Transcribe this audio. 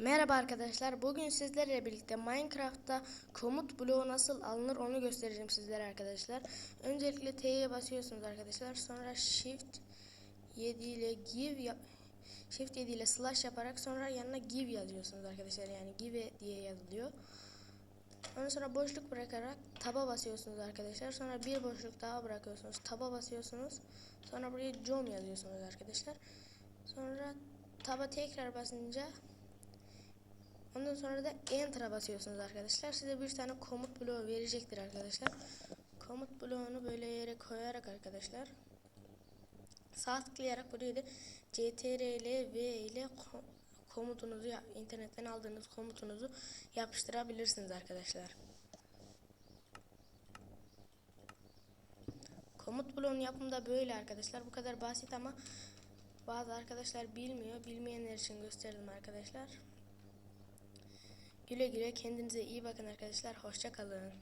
Merhaba arkadaşlar. Bugün sizlerle birlikte Minecraft'ta komut bloğu nasıl alınır onu göstereceğim sizlere arkadaşlar. Öncelikle T'ye basıyorsunuz arkadaşlar. Sonra Shift 7 ile give Shift 7 ile slash yaparak sonra yanına give yazıyorsunuz arkadaşlar. Yani give diye yazılıyor. Ondan sonra boşluk bırakarak taba basıyorsunuz arkadaşlar. Sonra bir boşluk daha bırakıyorsunuz. Taba basıyorsunuz. Sonra buraya com yazıyorsunuz arkadaşlar. Sonra taba tekrar basınca Ondan sonra da Enter'a basıyorsunuz arkadaşlar. Size bir tane komut bloğu verecektir arkadaşlar. Komut bloğunu böyle yere koyarak arkadaşlar. Sağ tıklayarak buraya da CTRL V ile ko- komutunuzu internetten aldığınız komutunuzu yapıştırabilirsiniz arkadaşlar. Komut bloğunun yapımı da böyle arkadaşlar. Bu kadar basit ama bazı arkadaşlar bilmiyor. Bilmeyenler için gösterdim arkadaşlar. Güle güle kendinize iyi bakın arkadaşlar. Hoşça kalın.